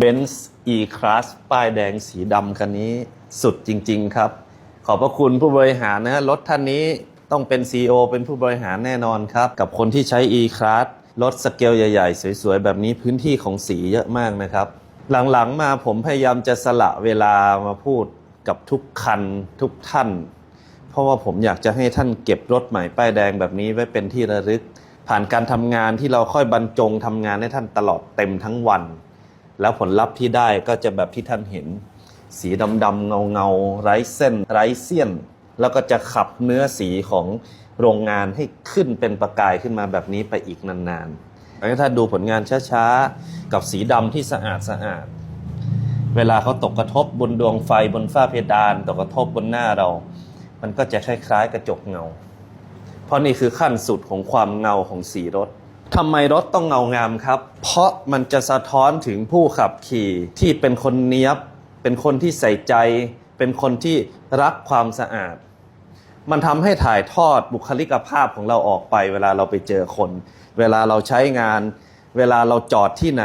Benz E-Class ป้ายแดงสีดำคันนี้สุดจริง ๆ ครับ ขอบพระคุณผู้บริหารนะรถท่านนี้ต้องเป็น CEO เป็นผู้บริหารแน่นอนครับ กับคนที่ใช้ E-Class รถสเกลใหญ่ ๆ สวย ๆ แบบนี้พื้นที่ของสีเยอะมากนะครับ หลัง ๆ มาผมพยายามจะสละเวลามาพูดกับทุกคันทุกท่าน เพราะว่าผมอยากจะให้ท่านเก็บรถใหม่ป้ายแดงแบบนี้ไว้เป็นที่ระลึก ผ่านการทำงานที่เราค่อยบรรจงทำงานให้ท่านตลอดเต็มทั้งวัน แล้วผลลัพธ์ที่ได้ก็จะแบบที่ท่านเห็น สีดำๆเงาๆไร้เส้น ไร้เสี้ยน แล้วก็จะขับเนื้อสีของโรงงานให้ขึ้นเป็นประกายขึ้นมาแบบนี้ไปอีกนานๆแล้วถ้าดูผลงานช้าๆ กับสีดำที่สะอาดสะอาดเวลาเขาตกกระทบบนดวงไฟบนฝ้าเพดานตกกระทบบนหน้าเรา มันก็จะคล้ายๆกระจกเงา เพราะนี่คือขั้นสุดของความเงาของสีรถ ทำไมรถต้องเงางามครับ เพราะมันจะสะท้อนถึงผู้ขับขี่ที่เป็นคนเนี้ยบ เป็นคนที่ใส่ใจ เป็นคนที่รักความสะอาด มันทำให้ถ่ายทอดบุคลิกภาพของเราออกไป เวลาเราไปเจอคน เวลาเราใช้งาน เวลาเราจอดที่ไหน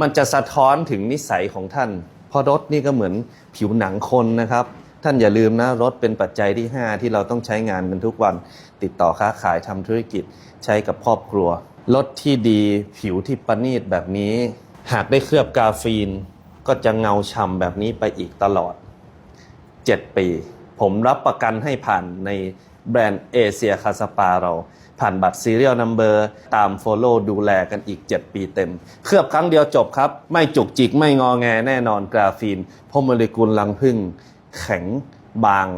มันจะสะท้อนถึงนิสัยของท่าน เพราะรถนี่ก็เหมือนผิวหนังคนนะครับ ท่านอย่าลืมนะรถเป็นปัจจัยที่ 5 ที่เราต้องใช้งานกันทุกวัน ติดต่อค้าขายทำธุรกิจใช้กับครอบครัว รถที่ดีผิวที่ประณีตแบบนี้ หากได้เคลือบกาฟีน ก็จะเงาฉ่ำแบบนี้ไปอีกตลอด 7 ปี ผมรับประกันให้ผ่านในแบรนด์เอเชียคาสปาเรา ผ่านบัตร Serial Number ตาม Follow ดูแลกันอีก 7 ปีเต็ม เคลือบครั้งเดียวจบครับ ไม่จุกจิกไม่งอแงแน่นอนกราฟีนพราะโมเลกุลรังผึ้ง แข็งบาง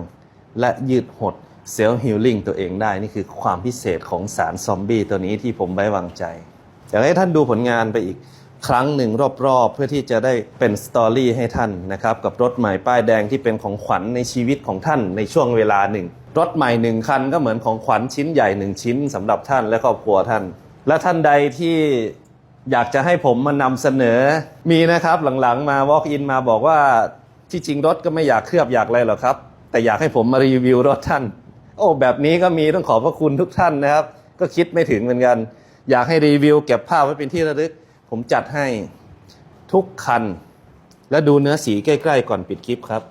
และยืดหดเซลล์ฮิลลิ่งตัวเองได้ นี่คือความพิเศษของสารซอมบี้ตัวนี้ที่ผมไว้วางใจอยากให้ท่านดูผลงานไปอีกครั้งหนึ่งรอบๆ เพื่อที่จะได้เป็นสตอรี่ให้ท่านนะครับ กับรถใหม่ป้ายแดงที่เป็นของขวัญในชีวิตของท่านในช่วงเวลาหนึ่ง รถใหม่หนึ่งคันก็เหมือนของขวัญชิ้นใหญ่หนึ่งชิ้นสำหรับท่านและครอบครัวท่าน และท่านใดที่อยากจะให้ผมมานำเสนอมีนะครับหลังๆมา walk in มาบอกว่า ที่จริงรถก็ไม่อยากเคลือบอยากอะไรหรอกครับ แต่อยากให้ผมมารีวิวรถท่าน โอ้แบบนี้ก็มีต้องขอบพระคุณทุกท่านนะครับ ก็คิดไม่ถึงเหมือนกัน อยากให้รีวิวเก็บภาพไว้เป็นที่ระลึก ผมจัดให้ทุกคัน และดูเนื้อสีใกล้ๆก่อนปิดคลิปครับ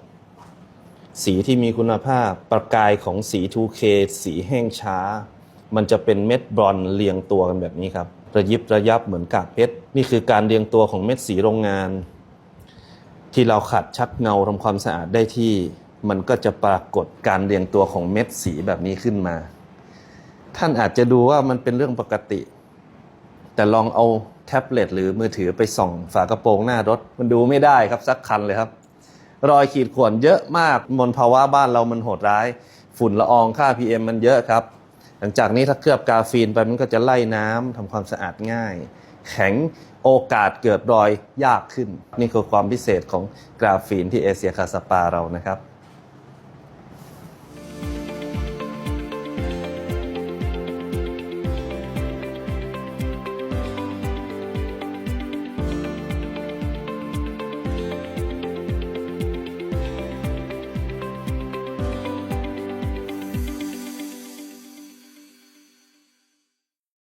สีที่มีคุณภาพประกายของสี 2K สีแห้งช้า มันจะเป็นเม็ดบรอนเรียงตัวกันแบบนี้ครับระยิบระยับเหมือนกากเพชรนี่คือการเรียงตัวของเม็ดสีโรงงาน ที่เราขัดชัดเงาทำความสะอาดได้ที่ มันก็จะปรากฏการเรียงตัวของเม็ดสีแบบนี้ขึ้นมา ท่านอาจจะดูว่ามันเป็นเรื่องปกติ แต่ลองเอาแท็บเล็ตหรือมือถือไปส่องฝากระโปรงหน้ารถ มันดูไม่ได้ครับสักคันเลยครับ รอยขีดข่วนเยอะมากมลภาวะบ้านเรามันโหดร้าย ฝุ่นละอองค่า PM มันเยอะครับ หลังจากนี้ถ้าเคลือบกาฟีนไปมันก็จะไล่น้ำทำความสะอาดง่าย แข็งโอกาสเกิดรอยยากขึ้น นี่คือความพิเศษของกราฟีนที่เอเชียคาสปาเรานะครับ